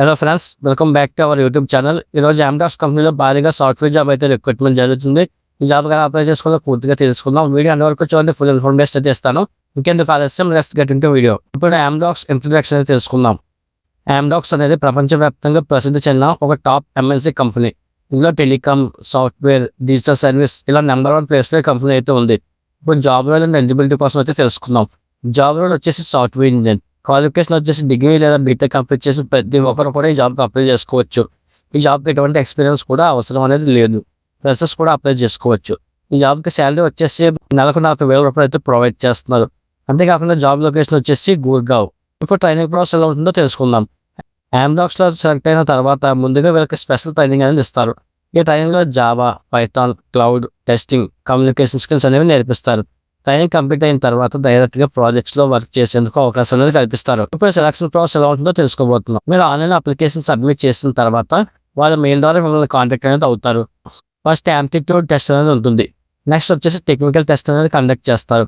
Hello friends welcome back to our YouTube channel ఈరోజు అమ్డాక్స్ కంపెనీలో భారీగా సాఫ్ట్వేర్ జాబ్ అయితే రిక్రూట్మెంట్ జరుగుతుంది. ఈ జాబ్ ఎలా అప్లై చేసుకోవాలో పూర్తిగా తెలుసుకుందాం. వీడియో అన్ని వరకు చూడండి ఫుల్ ఇన్ఫర్మేషన్ అయితే ఇస్తాను. ఇంకెందుకు ఆలస్యం? నెక్స్ట్ గెట్ ఇంటూ వీడియో ఇప్పుడు అమ్డాక్స్ ఇంట్రడక్షన్ అయితే తెలుసుకుందాం. అమ్డాక్స్ అనేది ప్రపంచవ్యాప్తంగా ప్రసిద్ధి చెందిన ఒక టాప్ ఎంఎన్సీ కంపెనీ ఇందులో టెలికామ్ సాఫ్ట్వేర్ డిజిటల్ సర్వీస్ ఇలా నెంబర్ వన్ ప్లేస్లో కంపెనీ అయితే ఉంది. ఇప్పుడు జాబ్ రోల్ అండ్ ఎలిజిబిలిటీ కోసం అయితే తెలుసుకుందాం. జాబ్ రోల్ వచ్చేసి సాఫ్ట్వేర్ ఇంజన్ క్వాలిఫికేషన్ వచ్చేసి డిగ్రీ లేదా బీటెక్ కంప్లీట్ చేసి ప్రతి ఒక్కరు కూడా ఈ జాబ్కి అప్లై చేసుకోవచ్చు. ఈ జాబ్కి ఎటువంటి ఎక్స్పీరియన్స్ కూడా అవసరం అనేది లేదు. ఫ్రెషర్స్ కూడా అప్లై చేసుకోవచ్చు. ఈ జాబ్కి శాలరీ వచ్చేసి నెలకు నలభై వేల రూపాయలు అయితే ప్రొవైడ్ చేస్తున్నారు. అంతేకాకుండా జాబ్ లొకేషన్ వచ్చేసి గూర్గావ్. ఇప్పుడు ట్రైనింగ్ ప్రాసెస్ ఎలా ఉంటుందో తెలుసుకుందాం. లో సెలెక్ట్ అయిన తర్వాత ముందుగా వీళ్ళకి స్పెషల్ ట్రైనింగ్ అనేది ఇస్తారు. ఈ ట్రైనింగ్లో Java Python cloud testing communication skills అనేవి నేర్పిస్తారు. ట్రైనింగ్ కంప్లీట్ అయిన తర్వాత డైరెక్ట్గా ప్రాజెక్ట్స్లో వర్క్ చేసేందుకు అవకాశం అనేది కల్పిస్తారు. ఇప్పుడు సెలక్షన్ ప్రాసెస్ ఎలా ఉంటుందో తెలుసుకోబోతున్నాం. మీరు ఆన్లైన్ అప్లికేషన్ సబ్మిట్ చేసిన తర్వాత వాళ్ళ మెయిల్ ద్వారా మిమ్మల్ని కాంటాక్ట్ అనేది అవుతారు. ఫస్ట్ యాప్టిట్యూడ్ టెస్ట్ అనేది ఉంటుంది. నెక్స్ట్ వచ్చేసి టెక్నికల్ టెస్ట్ అనేది కండక్ట్ చేస్తారు.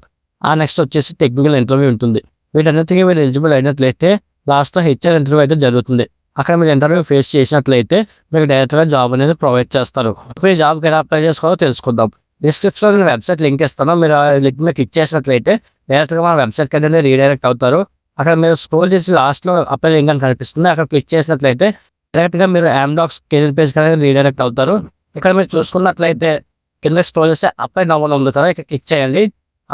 ఆ నెక్స్ట్ వచ్చేసి టెక్నికల్ ఇంటర్వ్యూ ఉంటుంది. వీటన్నిటికీ మీరు ఎలిజిబుల్ అయినట్లయితే లాస్ట్లో హెచ్ఆర్ ఇంటర్వ్యూ అయితే జరుగుతుంది. అక్కడ మీరు ఇంటర్వ్యూ ఫేస్ చేసినట్లయితే మీకు డైరెక్ట్గా జాబ్ అనేది ప్రొవైడ్ చేస్తారు. ఇప్పుడు ఈ జాబ్కి ఎలా అప్లై చేసుకోవాలో తెలుసుకుందాం. డిస్క్రిప్షన్లో నేను వెబ్సైట్ లింక్ ఇస్తాను. మీరు ఆ లింక్ మీద క్లిక్ చేసినట్లయితే డైరెక్ట్గా మన వెబ్సైట్కి అనేది రీడైరెక్ట్ అవుతారు. అక్కడ మీరు స్క్రోల్ చేసి లాస్ట్లో అప్లై లింక్ అని కనిపిస్తుంది. అక్కడ క్లిక్ చేసినట్లయితే డైరెక్ట్గా మీరు యామ్డాక్స్ కెరీర్ పేజ్ అనేది రీడైరెక్ట్ అవుతారు. ఇక్కడ మీరు చూసుకున్నట్లయితే కింద స్క్రోల్ చేస్తే అప్లై నవ్వడం ఉంది కదా ఇక్కడ క్లిక్ చేయండి.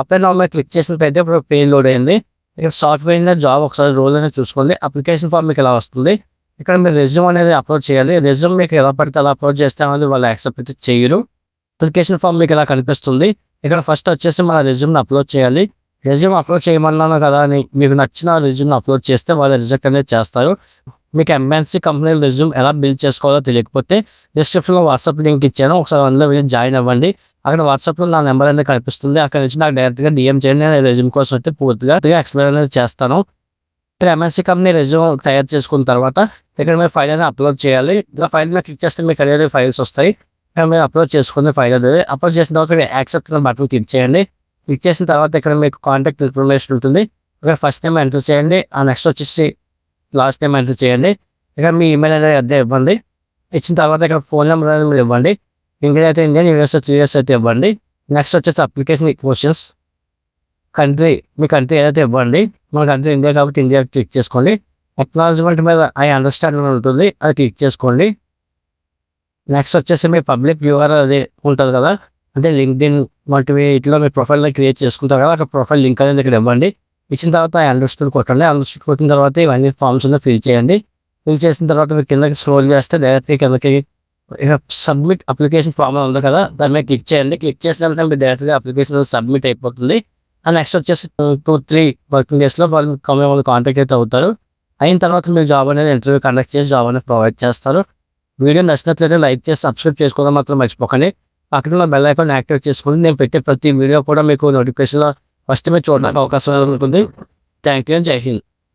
అప్లై నవ్వు మీద క్లిక్ చేసినట్లయితే ఇప్పుడు పేజ్ లోడ్ అయింది. ఇక్కడ సాఫ్ట్వేర్ ఇంజనీర్ జాబ్ ఒకసారి రోల్ అనేది చూసుకోండి. అప్లికేషన్ ఫామ్ మీకు ఎలా వస్తుంది? ఇక్కడ మీరు రెజ్యూమ్ అనేది అప్లోడ్ చేయాలి. రెజ్యూమ్ మీకు ఎలా పడితే అలా అప్లోడ్ చేస్తే అనేది వాళ్ళు యాక్సెప్ట్ అయితే చేయరు. అప్లికేషన్ ఫామ్ మీకు ఇలా కనిపిస్తుంది. ఇక్కడ ఫస్ట్ వచ్చేసి మన రెజ్యూమ్ని అప్లోడ్ చేయాలి. రెజ్యూమ్ అప్లోడ్ చేయమన్నాను కదా అని మీకు నచ్చిన రెజ్యూమ్ని అప్లోడ్ చేస్తే వాళ్ళు రిజెక్ట్ అనేది చేస్తారు. మీకు ఎంఎన్సీ కంపెనీ రెజ్యూమ్ ఎలా బిల్డ్ చేసుకోవాలో తెలియకపోతే డిస్క్రిప్షన్లో వాట్సాప్ లింక్ ఇచ్చాను. ఒకసారి అందులో వెళ్ళి జాయిన్ అవ్వండి. అక్కడ వాట్సాప్లో నా నెంబర్ అనేది కనిపిస్తుంది. అక్కడ నుంచి నాకు డైరెక్ట్గా డిఎం చేయండి. నేను రెజ్యూమ్ కోసం అయితే పూర్తిగా ఎక్స్ప్లెయిన్ అనేది చేస్తాను. ఇక్కడ ఎంఎన్సీ కంపెనీ రెజ్యూమ్ తయారు చేసుకున్న తర్వాత ఇక్కడ మీరు ఫైల్ అనేది అప్లోడ్ చేయాలి. ఇలా ఫైల్ మీద క్లిక్ చేస్తే మీకు అనేది ఫైల్స్ వస్తాయి. మీరు అప్లోడ్ చేసుకునే ఫైల్ అనేది అప్లోడ్ చేసిన తర్వాత మీరు యాక్సెప్ట్ బటన్ క్లిక్ చేయండి క్లిక్ చేసిన తర్వాత ఇక్కడ మీకు కాంటాక్ట్ ఇన్ఫర్మేషన్ ఉంటుంది. ఇక్కడ ఫస్ట్ టైం ఎంటర్ చేయండి. ఆ నెక్స్ట్ వచ్చేసి లాస్ట్ టైం ఎంటర్ చేయండి. ఇక్కడ మీ ఈమెయిల్ అనేది అదే ఇవ్వండి. ఇచ్చిన తర్వాత ఇక్కడ ఫోన్ నెంబర్ అనేది మీరు ఇవ్వండి. ఇండియా అయితే ఇండియన్ యూఎస్ అయితే ఇవ్వండి. నెక్స్ట్ వచ్చేసి అప్లికేషన్ క్వశ్చన్స్ కంట్రీ మీ కంట్రీ ఏదైతే ఇవ్వండి. మన కంట్రీ ఇండియా కాబట్టి ఇండియా క్లిక్ చేసుకోండి. అక్నాలజ్మెంట్ మీద ఐ అండర్స్టాండింగ్ ఉంటుంది. అది క్లిక్ చేసుకోండి. నెక్స్ట్ వచ్చేసి మీ పబ్లిక్ వ్యూవర్ అది ఉంటుంది కదా? అంటే లింక్డ్ఇన్ వంటివి ఇట్లా మీ ప్రొఫైల్ని క్రియేట్ చేసుకుంటారు కదా అక్కడ ప్రొఫైల్ లింక్ అనేది ఇక్కడ ఇవ్వండి. ఇచ్చిన తర్వాత అండర్స్టూడ్ కొట్టండి. అండర్స్టూడ్ కొట్టిన తర్వాత ఇవన్నీ ఫామ్స్ ఉన్నాయి ఫిల్ చేయండి. ఫిల్ చేసిన తర్వాత మీరు కిందకి స్క్రోల్ చేస్తే డైరెక్ట్గా కిందకి సబ్మిట్ అప్లికేషన్ ఫామ్ ఉంది కదా దాని మీద క్లిక్ చేయండి. క్లిక్ చేసిన వెంటనే మీరు డైరెక్ట్గా అప్లికేషన్ సబ్మిట్ అయిపోతుంది. అండ్ నెక్స్ట్ వచ్చేసి టూ త్రీ వర్కింగ్ డేస్లో వాళ్ళు కమ్మే వాళ్ళు కాంటాక్ట్ అయితే అవుతారు. అయిన తర్వాత మీరు జాబ్ అనేది ఇంటర్వ్యూ కండక్ట్ చేసి జాబ్ అనేది ప్రొవైడ్ చేస్తారు. వీడియో నచ్చినట్లయితే లైక్ చేసి సబ్స్క్రైబ్ చేసుకోవడం మాత్రం మర్చిపోకండి. పక్కన బెల్ ఐకాన్ యాక్టివేట్ చేసుకుని నేను పెట్టే ప్రతి వీడియో కూడా మీకు నోటిఫికేషన్లో ఫస్ట్ మీరు చూడడానికి అవకాశం ఉంటుంది. థ్యాంక్ యూ జై హింద్.